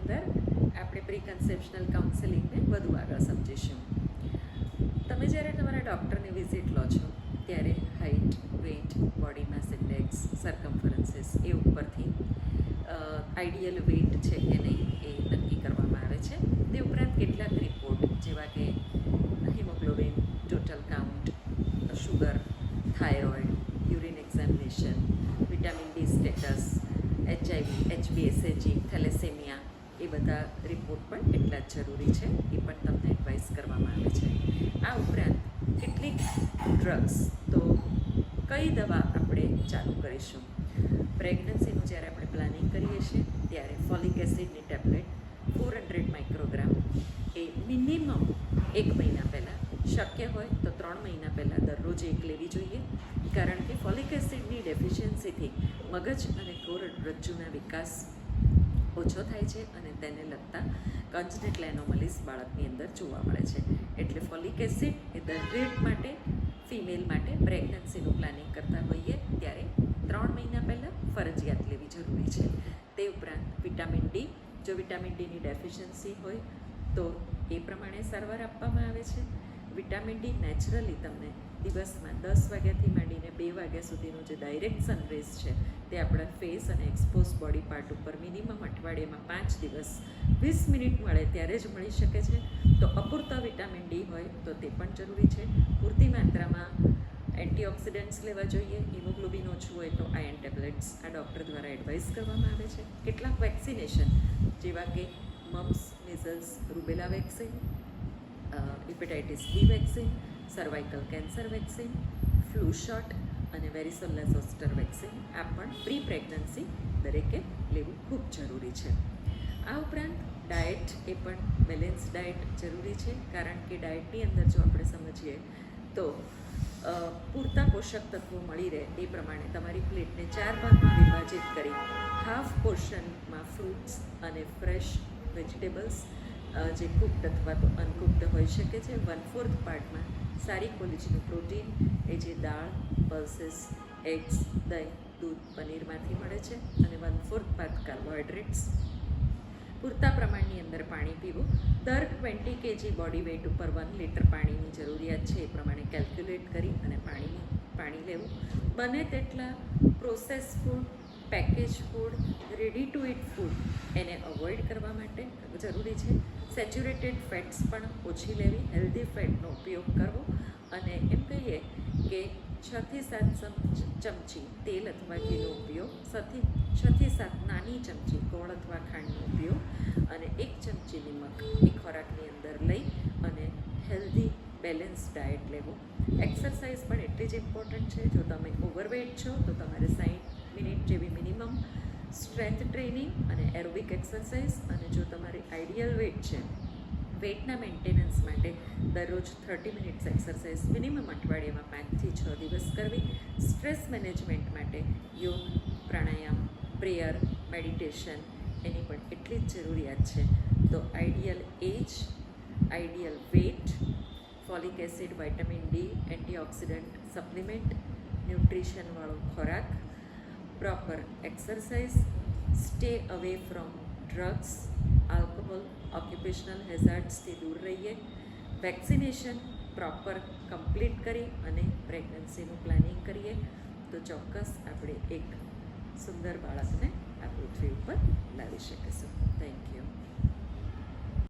અંદર આપણે પ્રિકન્સેપ્શનલ કાઉન્સેલિંગને વધુ આગળ સમજીશું. તમે જ્યારે તમારા ડૉક્ટરની વિઝિટ લો છો, ત્યારે height weight body mass index circumferences એ ઉપરથી આઈડિયલ વેઇટ છે કે નહીં એ નક્કી કરવામાં આવે છે. તે ઉપરાંત કેટલાક રિપોર્ટ જેવા કે haemoglobin total count sugar thyroid urine examination vitamin D status HIV એચબીએસએજી thalassaemia એ બધા રિપોર્ટ પણ એટલા જ જરૂરી છે, એ પણ તમને એડવાઇસ કરવામાં આવે છે. આ ઉપરાંત કેટલીક ડ્રગ્સ તો કઈ દવા આપણે ચાલુ કરીશું? પ્રેગ્નન્સીનું જ્યારે આપણે પ્લાનિંગ કરીએ છીએ, ત્યારે ફોલિક એસિડની ટેબ્લેટ ફોર હંડ્રેડ માઇક્રોગ્રામ એ મિનિમમ એક મહિના પહેલાં શક્ય હોય તો ત્રણ મહિના પહેલાં દરરોજ એક લેવી જોઈએ. કારણ કે ફોલિક એસિડની ડેફિશિયન્સીથી મગજ અને કોરડરજ્જુના વિકાસ ઓછો થાય છે અને તેને લગતા કન્જનેટલ એનોમલીસ બાળકની અંદર જોવા મળે છે. એટલે ફોલિક એસિડ એ દરેક માટે, ફિમેલ માટે પ્રેગ્નન્સીનું પ્લાનિંગ કરતા હોઈએ ત્યારે ત્રણ મહિના પહેલાં ફરજિયાત લેવી જરૂરી છે. તે ઉપરાંત વિટામિન ડી, જો વિટામિન ડીની ડેફિશિયન્સી હોય તો એ પ્રમાણે સારવાર આપવામાં આવે છે. વિટામિન ડી નેચરલી તમને દિવસમાં દસ વાગ્યાથી માંડીને બે વાગ્યા સુધીનું જે ડાયરેક્ટ સનરેઝ છે, તે આપણા ફેસ અને એક્સપોઝ બોડી પાર્ટ ઉપર મિનિમમ અઠવાડિયામાં પાંચ દિવસ વીસ મિનિટ મળે ત્યારે જ મળી શકે છે. તો અપૂરતા વિટામિન ડી હોય તો તે પણ જરૂરી છે. પૂરતી માત્રામાં એન્ટીઓક્સિડન્ટ્સ લેવા જોઈએ, હિમોગ્લોબિન ઓછું હોય તો આયન ટેબ્લેટ્સ આ ડૉક્ટર દ્વારા એડવાઇસ કરવામાં આવે છે. કેટલાક વેક્સિનેશન જેવા કે mumps measles rubella vaccine hepatitis B vaccine, cervical cancer vaccine, flu shot અને વેરિસોલા ઝોસ્ટર વેક્સિન. આ પણ પ્રી પ્રેગ્નન્સી દરેકે લેવું ખૂબ જરૂરી છે. આ ઉપરાંત ડાયટ એ પણ બેલેન્સ ડાયટ જરૂરી છે, કારણ કે ડાયટની અંદર જો આપણે સમજીએ તો પૂરતા પોષક તત્વો મળી રહે એ પ્રમાણે તમારી પ્લેટને ચાર ભાગમાં વિભાજિત કરી, હાફ પોર્શનમાં ફ્રૂટ્સ અને ફ્રેશ વેજીટેબલ્સ જે કુક્ડ અથવા તો અનકુક્ડ હોઈ શકે છે. વન ફોર્થ પાર્ટમાં સારી ક્વોલિટીનું પ્રોટીન, એ જે દાળ, પલ્સીસ, એગ્સ, દહીં, દૂધ, પનીરમાંથી મળે છે અને વન ફોર્થ પાર્ટ કાર્બોહાઈડ્રેટ્સ પૂરતા પ્રમાણની અંદર પાણી પીવું. દર ટ્વેન્ટી કેજી બોડી વેઇટ ઉપર વન લીટર પાણીની જરૂરિયાત છે એ પ્રમાણે કેલ્ક્યુલેટ કરી અને પાણીની, પાણી લેવું. બને તેટલા process food package food ready to eat food એને અવોઇડ કરવા માટે જરૂરી છે. સેચ્યુરેટેડ ફેટ્સ પણ ઓછી લેવી, હેલ્ધી ફેટનો ઉપયોગ કરવો અને એમ કહીએ કે છથી સાત ચમ- ચમચી તેલ અથવા ઘીનો ઉપયોગ, સથી, છથી સાત નાની ચમચી ગોળ અથવા ખાંડનો ઉપયોગ અને એક ચમચી નિમક એ ખોરાકની અંદર લઈ અને હેલ્ધી, બેલેન્સ ડાયટ લેવો. એક્સરસાઇઝ પણ એટલી જ ઇમ્પોર્ટન્ટ છે. જો તમે ઓવરવેટ છો તો તમારે સાઠ મિનિટ જેવી મિનિમમ સ્ટ્રેન્થ ટ્રેનિંગ અને એરોબિક એક્સરસાઇઝ અને જો તમારી આઈડિયલ વેટ છે વેટના મેન્ટેનન્સ માટે દરરોજ થર્ટી મિનિટ્સ એક્સરસાઇઝ મિનિમમ અઠવાડિયામાં પાંચથી છ દિવસ કરવી. સ્ટ્રેસ મેનેજમેન્ટ માટે યોગ, પ્રાણાયામ, પ્રેયર, મેડિટેશન એની પણ એટલી જ જરૂરિયાત છે. તો ideal age ideal weight folic acid vitamin D, antioxidant supplement, ન્યુટ્રિશનવાળો ખોરાક proper exercise stay away from drugs alcohol occupational હેઝાર્ડ્સથી દૂર રહીએ. વેક્સિનેશન પ્રોપર કમ્પ્લીટ કરી અને પ્રેગ્નન્સીનું પ્લાનિંગ કરીએ. તો ચોક્કસ આપણે એક સુંદર બાળકને આ પૃથ્વી ઉપર લાવી શકીશું. Thank you